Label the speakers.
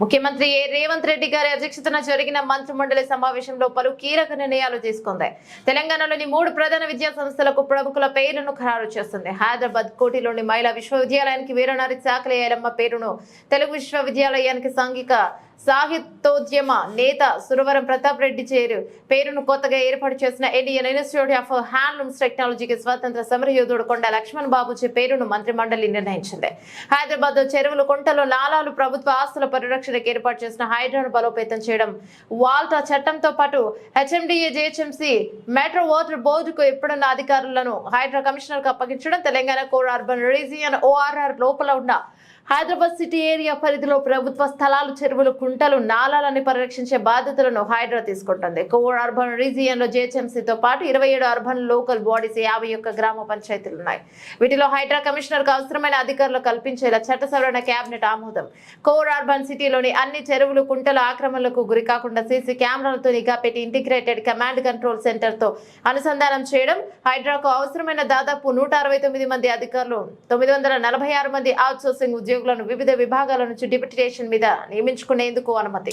Speaker 1: ముఖ్యమంత్రి ఏ రేవంత్ రెడ్డి గారి అధ్యక్షతన జరిగిన మంత్రిమండలి సమావేశంలో పలు కీలక నిర్ణయాలు తీసుకుంది. తెలంగాణలోని మూడు ప్రధాన విద్యా సంస్థలకు ప్రముఖుల పేర్లను ఖరారు చేస్తుంది. హైదరాబాద్ కోటిలోని మహిళా విశ్వవిద్యాలయానికి వీరనారి చాకలి పేరును తెలుగు విశ్వవిద్యాలయానికి సాంఘిక సాహిత్యోద్యమ నేత సురవరం ప్రతాప్ రెడ్డి చేరు. పేరును కొత్తగా ఏర్పాటు చేసిన ఇండియన్ ఇన్స్టిట్యూట్ ఆఫ్ హ్యాండ్లూమ్స్ టెక్నాలజీకి స్వాతంత్ర సమరయోధుడు కొండ లక్ష్మణ్ బాబుజీ పేరును మంత్రిమండలి నిర్ణయించింది. హైదరాబాద్ చెరువులు కొంటలో నాలాలు ప్రభుత్వ ఆస్తుల పరిరక్షణకు ఏర్పాటు చేసిన హైడ్రాను బలోపేతం చేయడం వాల్టా చట్టంతో పాటు హెచ్ఎండిఏ జేహెచ్ఎంసీ మెట్రో వాటర్ బోర్డుకు ఎప్పుడున్న అధికారులను హైడ్రా కమిషనర్కు అప్పగించడం Telangana core urban region ORR లోపల ఉన్న హైదరాబాద్ సిటీ ఏరియా పరిధిలో ప్రభుత్వ స్థలాలు చెరువులు కుంటలు నాలాలని పరిరక్షించే బాధ్యతలను హైడ్రా తీసుకుంటుంది. కోడ్ అర్బన్ రీజియన్లో తో పాటు ఇరవై ఏడు అర్బన్ లోకల్ బాడీస్ యాభై ఒక్క గ్రామ పంచాయతీలు ఉన్నాయి. వీటిలో హైడ్రా కమిషనర్కు అవసరమైన అధికారులు కల్పించేలా చట్ట సవరణ కేబినెట్ ఆమోదం. కోర్ అర్బన్ సిటీలోని అన్ని చెరువులు కుంటల ఆక్రమణలకు గురి కాకుండా సీసీ కెమెరాలతో నిఘా పెట్టి ఇంటిగ్రేటెడ్ కమాండ్ కంట్రోల్ సెంటర్తో అనుసంధానం చేయడం హైడ్రాకు అవసరమైన దాదాపు నూట అరవై తొమ్మిది మంది అధికారులు తొమ్మిది వందల నలభై ఆరు మంది అవుట్ సోర్సింగ్ ఉద్యోగులను వివిధ విభాగాల నుంచి డిప్యూటేషన్ మీద నియమించుకునేందుకు అనుమతి.